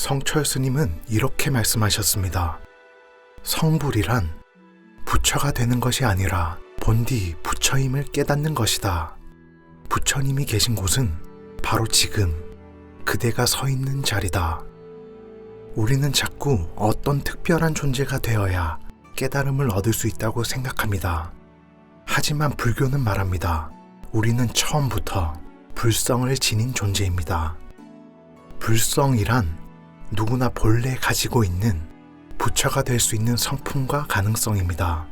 성철 스님은 이렇게 말씀하셨습니다. 성불이란 부처가 되는 것이 아니라 본디 부처임을 깨닫는 것이다. 부처님이 계신 곳은 바로 지금 그대가 서 있는 자리다. 우리는 자꾸 어떤 특별한 존재가 되어야 깨달음을 얻을 수 있다고 생각합니다. 하지만 불교는 말합니다. 우리는 처음부터 불성을 지닌 존재입니다. 불성이란 누구나 본래 가지고 있는 부처가 될 수 있는 성품과 가능성입니다.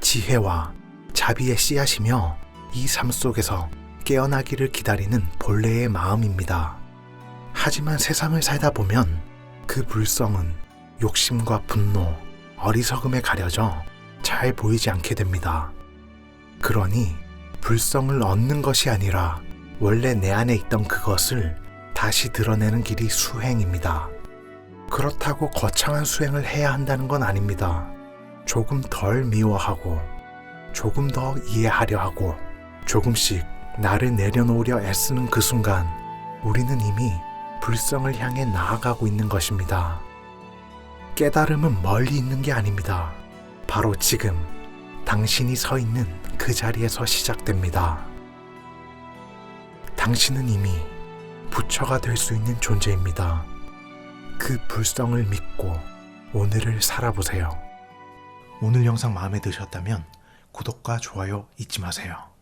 지혜와 자비의 씨앗이며 이 삶 속에서 깨어나기를 기다리는 본래의 마음입니다. 하지만 세상을 살다 보면 그 불성은 욕심과 분노, 어리석음에 가려져 잘 보이지 않게 됩니다. 그러니 불성을 얻는 것이 아니라 원래 내 안에 있던 그것을 다시 드러내는 길이 수행입니다. 그렇다고 거창한 수행을 해야 한다는 건 아닙니다. 조금 덜 미워하고, 조금 더 이해하려 하고, 조금씩 나를 내려놓으려 애쓰는 그 순간, 우리는 이미 불성을 향해 나아가고 있는 것입니다. 깨달음은 멀리 있는 게 아닙니다. 바로 지금 당신이 서 있는 그 자리에서 시작됩니다. 당신은 이미 부처가 될 수 있는 존재입니다. 그 불성을 믿고 오늘을 살아보세요. 오늘 영상 마음에 드셨다면 구독과 좋아요 잊지 마세요.